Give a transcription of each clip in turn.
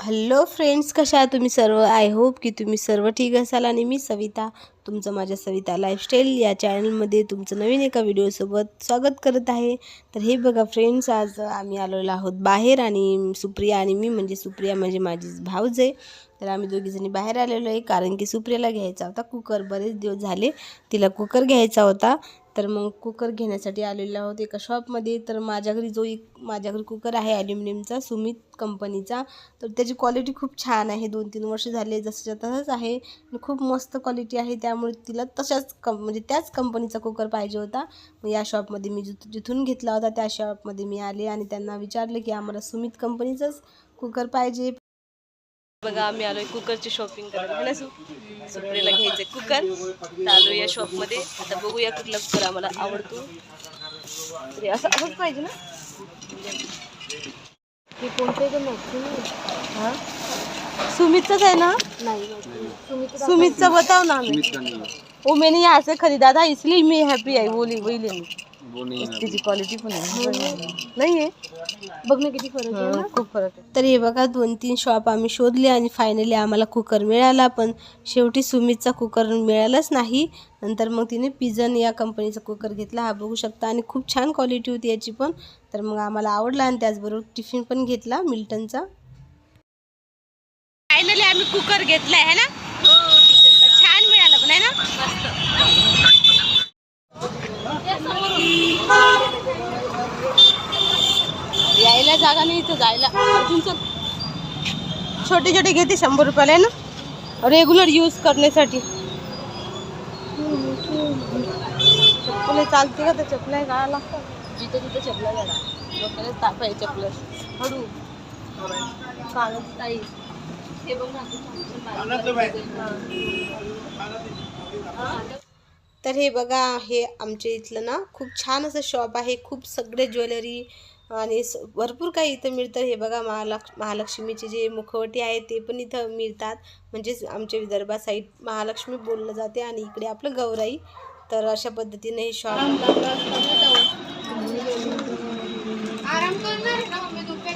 Hello friends कशा आहात तुम्ही सर्व? आय होप की तुम्ही सर्व ठीक असाल. आणि मी सविता तुमचं माझ्या सविता लाईफस्टाईल या चॅनलमध्ये तुमचं नवीन एका व्हिडिओसोबत स्वागत करत आहे. तर हे बघा फ्रेंड्स आज आम्ही आलेलो आहोत बाहेर आणि सुप्रिया आणि मी म्हणजे सुप्रिया म्हणजे माझी भाऊज आहे. तर आम्ही दोघीजणी बाहेर आलेलो आहे कारण की सुप्रियाला घ्यायचा होता कुकर बरेच दिवस झाले तिला कुकर घ्यायचा होता. तर मग कुकर घेण्यासाठी आलेलो आहोत एका शॉपमध्ये. तर माझ्या घरी जो एक माझ्या घरी कुकर आहे ॲल्युमिनियमचा सुमित कंपनीचा. तर त्याची क्वालिटी खूप छान आहे. दोन तीन वर्ष झाले जसंच्या तसंच आहे खूप मस्त क्वालिटी आहे. त्यामुळे तिला तशाच कं म्हणजे त्याच कंपनीचा कुकर पाहिजे होता. मग या शॉपमध्ये मी जिथ जिथून घेतला होता त्या शॉपमध्ये मी आले आणि त्यांना विचारलं की आम्हाला सुमित कंपनीचाच कुकर पाहिजे. बघा आम्ही आलोय कुकरची शॉपिंग करायला. है ना सु? सुप्रियाला घ्यायचंय कुकर. तर आलो या शॉपमध्ये आता बघूया कुठला कुकर आम्हाला आवडतो. असं असंच पाहिजे ना? हे कोणतं आहे हा? सुमितचंच आहे ना? नाही तुम्ही सुमितचा बताव ना मैंने यहाँ से खरीदा था इसलिए मैं हैप्पी आई बोली लेनी त्याची क्वालिटी पण आहे नाही आहे बघ ना किती फरक आहे ना? खूप फरक आहे. तर हे बघा दोन तीन शॉप आम्ही शोधले आणि फायनली आम्हाला कुकर मिळाला पण शेवटी सुमितचा कुकर मिळालाच नाही. नंतर मग तिने पिजन या कंपनीचा कुकर घेतला. हा बघू शकता आणि खूप छान क्वालिटी होती याची पण. तर मग आम्हाला आवडला आणि त्याचबरोबर टिफिन पण घेतला मिल्टनचा फायनली आम्ही कुकर घेतलाय है ना छान मिळाला पण आहे ना यायला जागा नाही इथं जायला. अजून चल. छोटे छोटे घेते शंभर रुपयाला आहे ना? रेग्युलर यूज करण्यासाठी. चप्पल चालते का तर चपला गाळा लागतात? जिथे तिथे चपला डोक्याला ताप आहे चपल हळू. ताई हे बघ ना तर हे बघा हे आमच्या इथलं ना खूप छान असं शॉप आहे. खूप सगळे ज्वेलरी आणि भरपूर काही इथं मिळतं. हे बघा महालक्ष महालक्ष्मीचे जे मुखवटे आहेत ते पण इथं मिळतात. म्हणजेच आमच्या विदर्भात साईड महालक्ष्मी बोललं जाते आणि इकडे आपलं गौराई. तर अशा पद्धतीने हे शॉप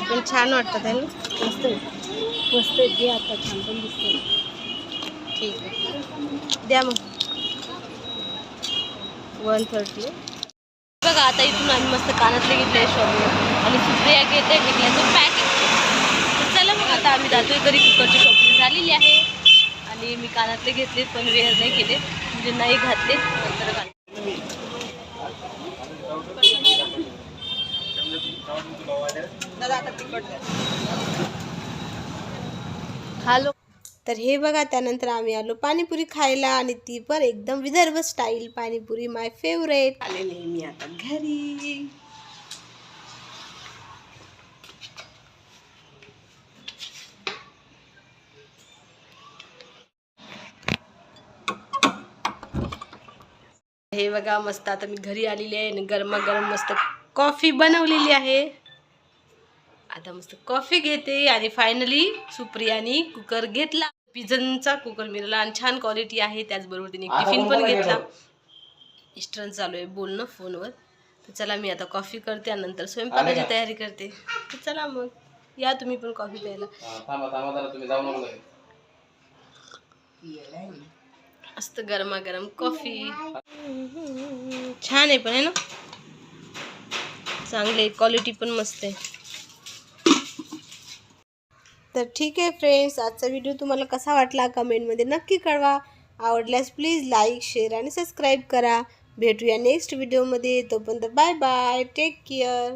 पण छान वाटतं आहे ना मस्त आहे. मस्त आहे. घे आता छान पण दिसते ठीक आहे. द्या मग. वन थर्टी बघा आता इथून आम्ही मस्त कानातले घेतले शॉपिंग आणि सुप्रिया घेते टिकल्याचं पॅकेट चला मग आता आम्ही जातोय घरी कुकरची शॉपिंग झालेली आहे. आणि मी कानातले घेतले पण वेअर नाही केले. म्हणजे नाही घातले. नंतर हॅलो. तर हे बघा त्यानंतर आम्ही आलो पाणीपुरी खायला आणि ती पण एकदम Vidarbha style panipuri my favourite आलेली मी आता घरी. हे बघा मस्त आता मी घरी आलेली आहे आणि गरमागरम मस्त कॉफी बनवलेली आहे. आता मस्त कॉफी घेते आणि फायनली सुप्रियानी कुकर घेतला. पिझनचा कुकर मिळाला आणि छान क्वालिटी आहे त्याचबरोबर तिने टिफिन पण घेतला. इस्टर्न चालू आहे बोलणं फोनवर. तर चला मी आता कॉफी करते आणि नंतर स्वयंपाकाची तयारी करते. तर चला मग. या तुम्ही पण कॉफी प्यायला. मस्त गरमागरम कॉफी छान आहे पण आहे ना? चांगले क्वालिटी पण मस्त आहे. तर ठीक आहे फ्रेंड्स आजचा व्हिडिओ तुम्हाला कसा वाटला कमेंटमध्ये नक्की कळवा. आवडल्यास प्लीज लाईक शेअर आणि सबस्क्राईब करा. भेटूया नेक्स्ट व्हिडिओमध्ये तोपर्यंत बाय बाय टेक केअर